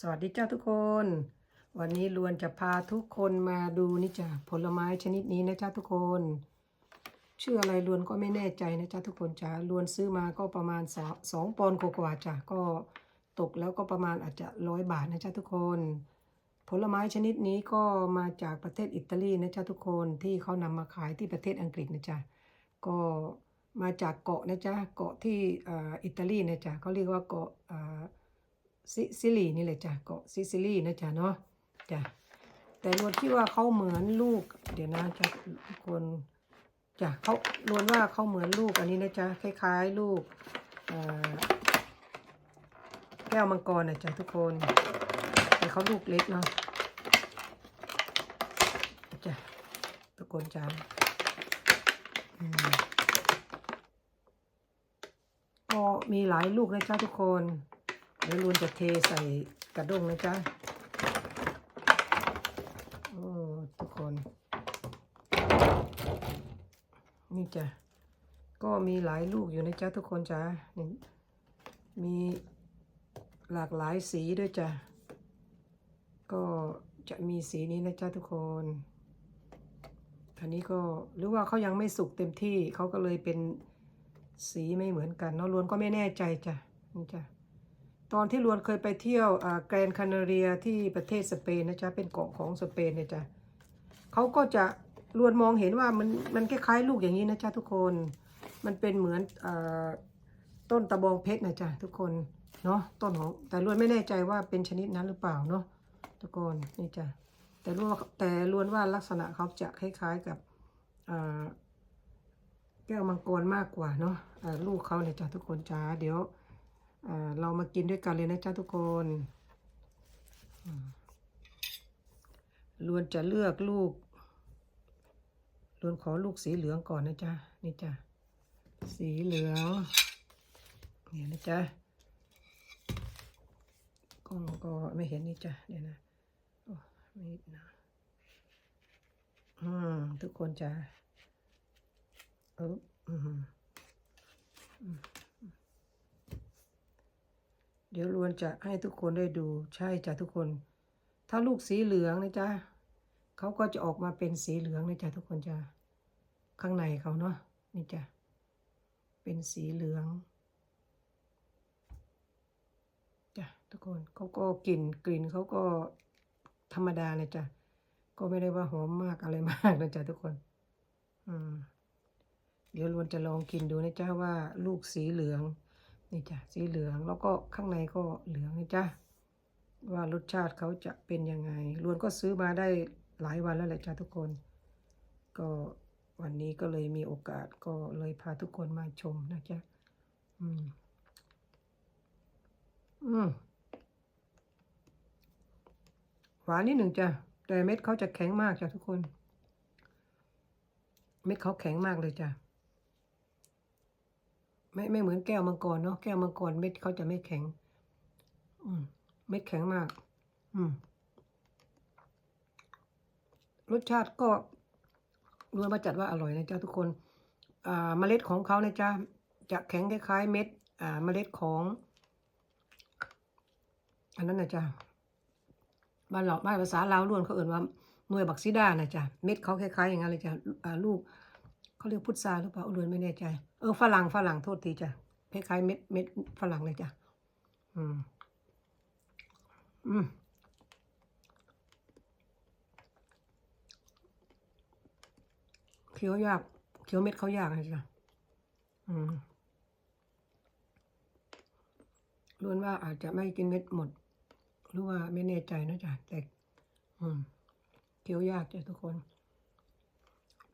สวัสดีเจ้าทุกคน วันนี้ลวนจะพาทุกคนมาดูนี่จ้ะผลไม้ชนิดนี้นะจ้าทุกคนชื่ออะไรลวนก็ไม่แน่ใจนะจ้าทุกคนจ้าลวนซื้อมาก็ประมาณสองสองปอนด์กว่าๆจ้ะก็ตกแล้วก็ประมาณอาจจะร้อยบาทนะจ้าทุกคน ผลไม้ชนิดนี้ก็มาจากประเทศอิตาลีนะจ๊ะทุกคนที่เขานำมาขายที่ประเทศอังกฤษนะจ๊ะก็มาจากเกาะนะจ๊ะเกาะที่อิตาลีนะจ๊ะเขาเรียกว่าเกาะ ซิซิลีนี่แหละจ้ะเกาะซิซิลีนะจ๊ะเนาะจ้ะแต่รวนคิดว่าเขาเหมือนลูก เดี๋ยวนะจ๊ะทุกคนจ้ะเขารวนว่าเขาเหมือนลูกอันนี้นะจ๊ะคล้าย ๆ ลูกแก้วมังกรนะจ๊ะทุกคน แต่เขาลูกเล็กเนาะจ้ะตะโกนจ้าอืมก็มีหลายลูกนะจ๊ะทุกคน เดี๋ยวลวนจะเทใส่กระด้งนะจ๊ะ โอ้ทุกคน นี่จ้ะ ก็มีหลายลูกอยู่นะจ๊ะทุกคนจ้ะนี่มีหลากหลายสีด้วยจ้ะ ก็จะมีสีนี้นะจ๊ะทุกคนอันนี้ก็หรือว่าเขายังไม่สุกเต็มที่เขาก็เลยเป็นสีไม่เหมือนกันเนาะลวนก็ไม่แน่ใจจ้ะนี่จ้ะ ตอนที่ลวนเคยไปเที่ยวแกรนคานาเรียที่ประเทศสเปนนะจ๊ะเป็นเกาะของสเปนเนี่ยจ้ะเขาก็จะลวนมองเห็นว่ามันมันคล้ายๆลูกอย่างนี้นะจ๊ะทุกคน มันเป็นเหมือนอต้นตะบองเพชรนะจ๊ะทุกคนเนาะต้นของแต่ลวนไม่แน่ใจว่าเป็นชนิดนั้นหรือเปล่าเนาะทุกคนนี่จ้ะแต่รู้ว่าแต่ล้วนว่าลักษณะเขาจะคล้ายๆกับแก้วมังกรมากกว่าเนาะลูกเขาเนี่ยจ้ะทุกคนจ้าเดี๋ยว เรามากินด้วยกันเลยนะจ้าทุกคนล้วนจะเลือกลูกล้วนขอลูกสีเหลืองก่อนนะจ๊ะนี่จ้ะสีเหลืองเนี่ยนะจ๊ะกล้องก็ไม่เห็นนี่จ้ะเดี๋ยวนะโอ้ไม่นะอืมทุกคนจ้ะเอออือืม เดี๋ยวลวนจะให้ทุกคนได้ดูใช่จ้ะทุกคน ถ้าลูกสีเหลืองนะจ๊ะเขาก็จะออกมาเป็นสีเหลืองนะจ๊ะทุกคนจ้ะข้างในเขาเนาะนี่จ้ะเป็นสีเหลืองจ้ะทุกคนเขาก็กลิ่นกลิ่นเขาก็ธรรมดาเลยจ้ะก็ไม่ได้ว่าหอมมากอะไรมากนะจ๊ะทุกคน อืมเดี๋ยวลวนจะลองกินดูนะจ๊ะว่าลูกสีเหลือง นี่จ้ะสีเหลืองแล้วก็ข้างในก็เหลืองนะจ๊ะว่ารสชาติเขาจะเป็นยังไงลวนก็ซื้อมาได้หลายวันแล้วแหละจ้ะทุกคน ก็วันนี้ก็เลยมีโอกาสก็เลยพาทุกคนมาชมนะจ๊ะอืม อืม หวานนิดหนึ่งจ้ะ แต่เม็ดเขาจะแข็งมากจ้ะทุกคน เม็ดเขาแข็งมากเลยจ้ะ ไม่ไม่เหมือนแก้วมังกรเนาะแก้วมังกรเม็ดเขาจะไม่แข็ง อืมเม็ดแข็งมาก อืมรสชาติก็รวมมาจัดว่าอร่อยนะจ๊ะทุกคนอ่าเมล็ดของเขานะจ๊ะจะแข็งคล้ายๆ เม็ด อ่าเมล็ดของ อันนั้นนะจ๊ะบ้านเราบ้านภาษาลาวล้วนเขาเอ่นว่าหน่วยบักซิดานะจ๊ะเม็ดเขาคล้ายๆอย่างนั้นเลยจ้ะลูก เขาเรียกพุทราหรือเปล่าล้วนไม่แน่ใจ เออฝรั่งฝรั่งโทษทีจ้ะคล้ายๆเม็ดเม็ดฝรั่งเลยจ้ะ อืม อืมเคี้ยวยากเคี้ยวเม็ดเขายากนะจ๊ะอืมล้วนว่าอาจจะไม่กินเม็ดหมด หรือว่าไม่แน่ใจนะจ๊ะแต่ อืมเคี้ยวยากจ้ะทุกคน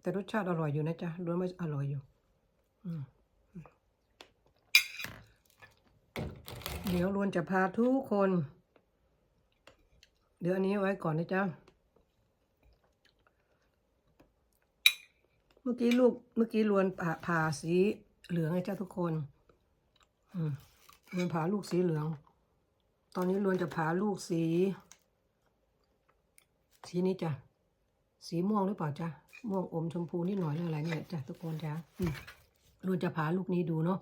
แต่รสชาติอร่อยอยู่นะจ๊ะล้วนว่อร่อยอยู่เดี๋ยวล้วนจะพาทุกคน เดี๋ยวอันนี้ไว้ก่อนนะจ๊ะเมื่อกี้ลูกเมื่อกี้ล้วนผ่าผาสีเหลืองให้เจ้าทุกคนล้วนผ่าลูกสีเหลือง ตอนนี้ล้วนจะผ่าลูกสี สีนี้จ้ะ สีม่วงหรือเปล่าจ๊ะม่วงอมชมพูนิดหน่อยหรืออะไรเนี่ยจ้ะทุกคนจ้ะอืมล้วนจะผ่าลูกนี้ดูเนาะ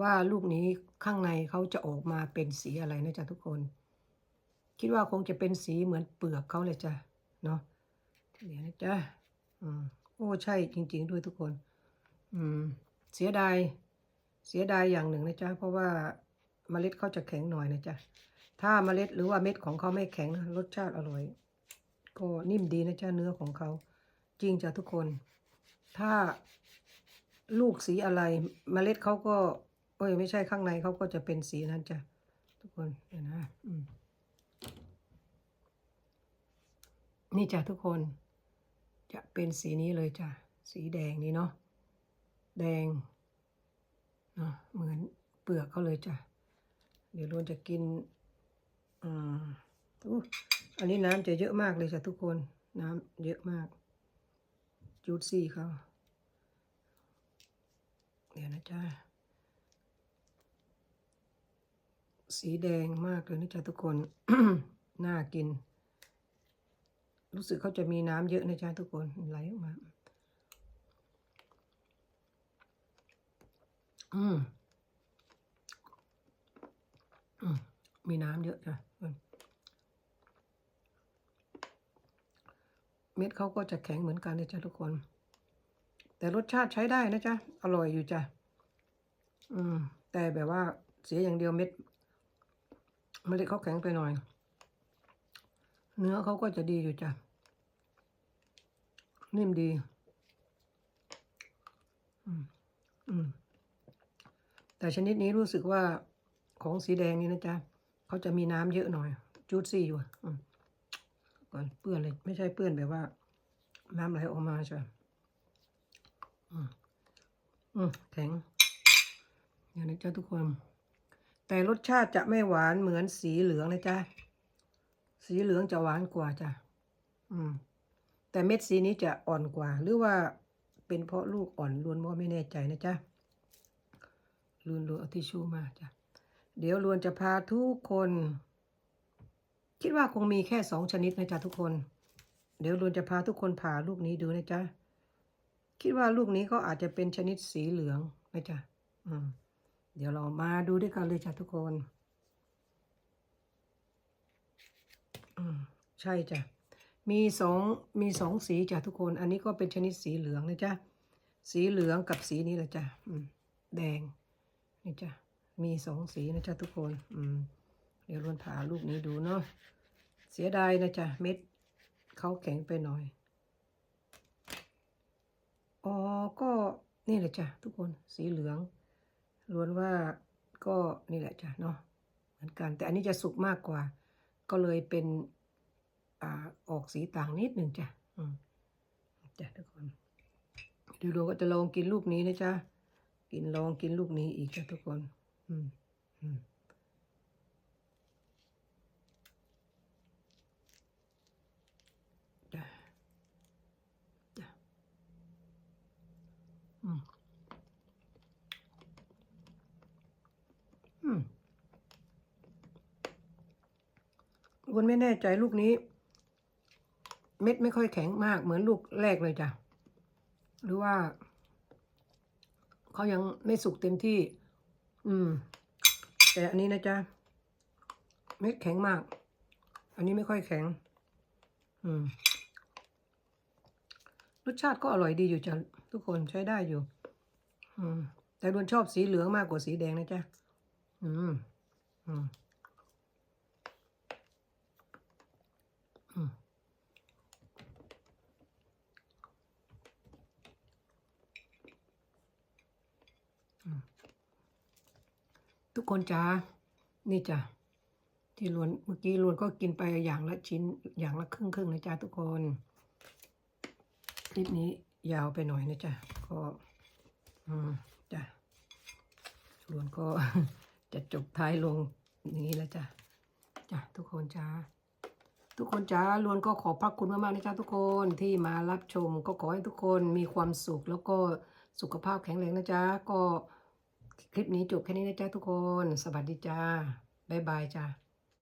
ว่าลูกนี้ข้างในเขาจะออกมาเป็นสีอะไรนะจ๊ะทุกคน คิดว่าคงจะเป็นสีเหมือนเปลือกเขาเลยจ้ะเนาะเดี๋ยวนะจ้ะอืมโอ้ใช่จริง ๆ ด้วยทุกคน อืม เสียดายเสียดายอย่างหนึ่งนะจ๊ะเพราะว่าเมล็ดเขาจะแข็งหน่อยนะจ๊ะถ้าเมล็ดหรือว่าเม็ดของเขาไม่แข็งนะรสชาติอร่อย ก็นิ่มดีนะจ๊ะเนื้อของเขา จริงจ้ะทุกคน ถ้าลูกสีอะไรเมล็ดเขาก็ เอ้ย ไม่ใช่ข้างในเขาก็จะเป็นสีนั้นจ้ะทุกคนเดี๋ยวนะนี่จ้ะทุกคน จะเป็นสีนี้เลยจ้ะสีแดงนี่เนาะแดงเนาะเหมือนเปลือกเขาเลยจ้ะเดี๋ยวเราจะกินอ่า อันนี้น้ำจะเยอะมากเลยจ้ะทุกคนน้ำเยอะมาก จูดซี่เขาเดี๋ยวนะจ๊ะสีแดงมากเลยนะจ๊ะทุกคน น่ากิน รู้สึกเขาจะมีน้ำเยอะนะจ๊ะทุกคนไหลออกมา อืม อืม มีน้ำเยอะจ้ะอืม เม็ดเขาก็จะแข็งเหมือนกันเลยจ้ะทุกคน แต่รสชาติใช้ได้นะจ๊ะ อร่อยอยู่จ้ะ อืม แต่แบบว่าเสียอย่างเดียวเม็ดเมล็ดเขาแข็งไปหน่อย เนื้อเขาก็จะดีอยู่จ้ะ นิ่มดี อืม อืม แต่ชนิดนี้รู้สึกว่าของสีแดงนี่นะจ๊ะ เขาจะมีน้ำเยอะหน่อย จูดซี่อยู่ อืม ก่อนเปื้อนเลย ไม่ใช่เปื้อนแบบว่า น้ำไหลออกมาจ้ะอืมอืมแข็งอย่างนี้จ้ะทุกคน แต่รสชาติจะไม่หวานเหมือนสีเหลืองนะจ๊ะสีเหลืองจะหวานกว่าจ้ะอืม แต่เม็ดสีนี้จะอ่อนกว่า หรือว่าเป็นเพราะลูกอ่อนล้วนว่าไม่แน่ใจนะจ๊ะลวนลวนเอาทิชชู่มาจ้ะเดี๋ยวลวนจะพาทุกคน คิดว่าคงมีแค่สองชนิดนะจ๊ะทุกคน เดี๋ยวลวนจะพาทุกคนผ่าลูกนี้ดูนะจ๊ะ คิดว่าลูกนี้ก็อาจจะเป็นชนิดสีเหลืองนะจ๊ะอืมเดี๋ยวเรามาดูด้วยกันเลยจ้ะทุกคน อืมใช่จ้ะ มีสองมีสองสีจ้ะทุกคน อันนี้ก็เป็นชนิดสีเหลืองนะจ๊ะ สีเหลืองกับสีนี้แหละจ้ะ อืม แดงนี่จ้ะ มีสองสีนะจ๊ะทุกคน อืม เดี๋ยวรวนผ่าลูกนี้ดูเนาะเสียดายนะจ๊ะเม็ดเขาแข็งไปหน่อย อ๋อ ก็นี่แหละจ้ะทุกคนสีเหลืองล้วนว่าก็นี่แหละจ้ะเนาะเหมือนกัน แต่อันนี้จะสุกมากกว่า ก็เลยเป็นอ่าออกสีต่างนิดหนึ่งจ้ะอืมจ้ะทุกคนดี๋ยวเราก็จะลองกินลูกนี้นะจ๊ะกินลองกินลูกนี้อีกจ้ะทุกคน อืมอืม จ้ะ จ้ะ อืม อืม วนไม่แน่ใจลูกนี้ เม็ดไม่ค่อยแข็งมากเหมือนลูกแรกเลยจ้ะ หรือว่าเขายังไม่สุกเต็มที่ อืม แต่อันนี้นะจ๊ะ เม็ดแข็งมาก อันนี้ไม่ค่อยแข็ง อืม รสชาติก็อร่อยดีอยู่จ้ะทุกคนใช้ได้อยู่ อืม แต่ดวนชอบสีเหลืองมากกว่าสีแดงนะจ๊ะ อืม อืม ทุกคนจ้านี่จ้ะที่ลวนเมื่อกี้ลวนก็กินไปอย่างละชิ้นอย่างละครึ่งครึ่งนะจ๊ะทุกคนคลิปนี้ยาวไปหน่อยนะจ๊ะก็อืมจ้ะลวนก็จะจบท้ายลงอย่างนี้แล้วจ้ะจ้ะทุกคนจ้าทุกคนจ้าลวนก็ขอบพระคุณมากๆนะจ๊ะทุกคนที่มารับชมก็ขอให้ทุกคนมีความสุขแล้วก็สุขภาพแข็งแรงนะจ๊ะก็ คลิปนี้จบแค่นี้นะจ๊ะทุกคน สวัสดีจ้า บ๊ายบายจ้า